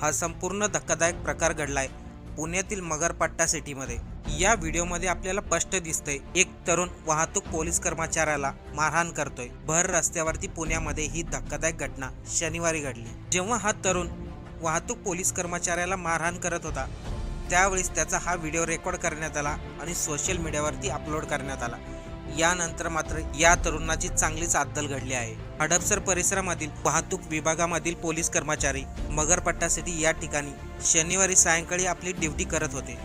हा संपूर्ण धक्कादायक प्रकार घडलाय पुण्यातील मगरपट्टा सिटीमध्ये. या व्हिडिओमध्ये आपल्याला स्पष्ट दिसतंय एक तरुण वाहतूक पोलीस कर्मचाऱ्याला मारहाण करतोय. भर रस्त्यावरती पुण्यामध्ये ही धक्कादायक घटना शनिवारी घडली. जेव्हा हा तरुण वाहतूक पोलीस कर्मचाऱ्याला मारहाण करत होता त्यावेळेस त्याचा हा व्हिडिओ रेकॉर्ड करण्यात आला आणि सोशल मीडियावरती अपलोड करण्यात आला. यानंतर मात्र या तरुणाची चांगलीच अद्दल घडली आहे. हडपसर परिसरामधील वाहतूक विभागामधील पोलीस कर्मचारी मगरपट्टा सिटी या ठिकाणी शनिवारी सायंकाळी आपली ड्युटी करत होते.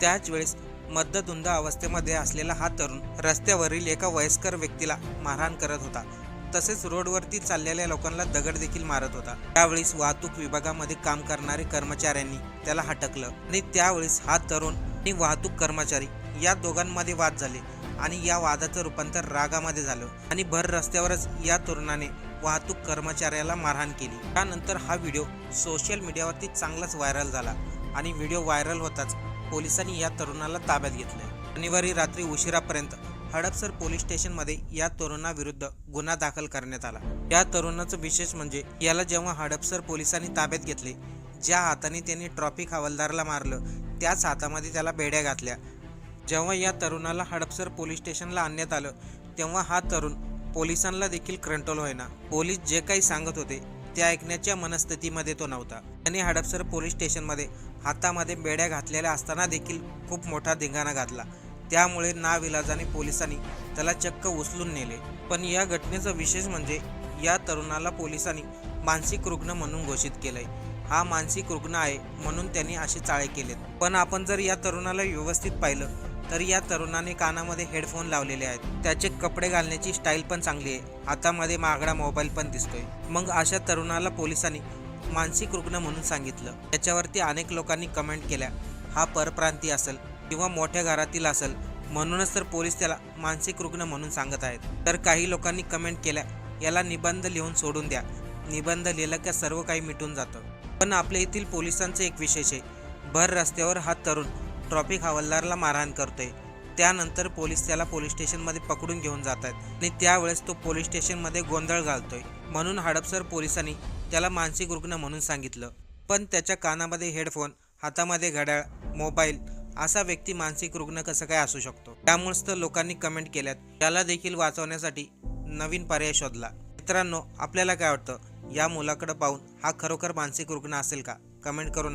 त्याच वेळेस मद्दधुंद अवस्थेमध्ये असलेला हा तरुण रस्त्यावरील एका वयस्कर व्यक्तीला मारहाण करत होता. तसेच रोडवरती चाललेल्या लोकांना दगड देखील मारत होता. त्यावेळेस वाहतूक विभागामध्ये काम करणारे कर्मचाऱ्यांनी त्याला हटकलं आणि त्यावेळेस हा तरुण आणि वाहतूक कर्मचारी या दोघांमध्ये वाद झाले. आणि या वादाचं रूपांतर रागामध्ये झालं आणि भर रस्त्यावरच या तरुणाने वाहतूक कर्मचाऱ्याला मारहाण केली. त्यानंतर हा व्हिडिओ सोशल मीडियावरती चांगलाच व्हायरल झाला आणि व्हिडिओ व्हायरल होताच पोलिसांनी या तरुणाला ताब्यात घेतले शनिवारी रात्री उशिरापर्यंत हडपसर पोलीस स्टेशनमध्ये या तरुणाविरुद्ध गुन्हा दाखल करण्यात आला. या तरुणाचं विशेष म्हणजे याला जेव्हा हडपसर पोलिसांनी ताब्यात घेतले ज्या हाताने त्यांनी ट्रॉफिक हवालदारला मारलं त्याच हातामध्ये त्याला बेड्या घातल्या जेव्हा या तरुणाला हडपसर पोलीस स्टेशनला आणण्यात आलं तेव्हा हा तरुण पोलिसांना देखील कंट्रोल होईना पोलीस जे काही सांगत होते ते ऐकण्याच्या मनस्थितीमध्ये तो नव्हता. त्याने हडपसर पोलीस स्टेशनमध्ये हातामध्ये बेड्या घातलेल्या असताना देखील खूप मोठा धिंगाणा घातला. त्यामुळे नाविलाजाने पोलिसांनी त्याला चक्क उचलून नेले. पण या घटनेचं विशेष म्हणजे या तरुणाला पोलिसांनी मानसिक रुग्ण म्हणून घोषित केलंय. हा मानसिक रुग्ण आहे म्हणून त्यांनी असे चाळे केलेत. पण आपण जर या तरुणाला व्यवस्थित पाहिलं तर या तरुणाने कानामध्ये हेडफोन लावलेले आहेत. त्याचे कपडे घालण्याची स्टाईल पण चांगली आहे. हातामध्ये महागडा मोबाईल पण दिसतोय. मग अशा तरुणाला पोलिसांनी मानसिक रुग्ण म्हणून सांगितलं. त्याच्यावरती अनेक लोकांनी कमेंट केल्या हा परप्रांती असेल किंवा मोठ्या घरातील असेल म्हणूनच तर पोलीस त्याला मानसिक रुग्ण म्हणून सांगत आहेत तर काही लोकांनी कमेंट केल्या याला निबंध लिहून सोडून द्या. निबंध लिहिला का सर्व काही मिटून जातं. पण आपल्या येथील पोलिसांचं एक विशेष आहे. भर रस्त्यावर हा तरुण ट्रॉफिक हवालदारला मारहाण करतोय. त्यानंतर पोलीस त्याला पोलीस स्टेशनमध्ये पकडून घेऊन जात आहेत आणि त्यावेळेस तो पोलीस स्टेशनमध्ये गोंधळ घालतोय. म्हणून हडपसर पोलिसांनी त्याला मानसिक रुग्ण म्हणून सांगितलं. पण त्याच्या कानामध्ये हेडफोन हातामध्ये घड्याळ मोबाईल असा व्यक्ती मानसिक रुग्ण कसं काय असू शकतो? त्यामुळेच तर लोकांनी कमेंट केल्यात. त्याला देखील वाचवण्यासाठी नवीन पर्याय शोधला. मित्रांनो आपल्याला काय वाटतं? या मुलाकडे पाहून हा खरोखर मानसिक रुग्ण असेल का? कमेंट करून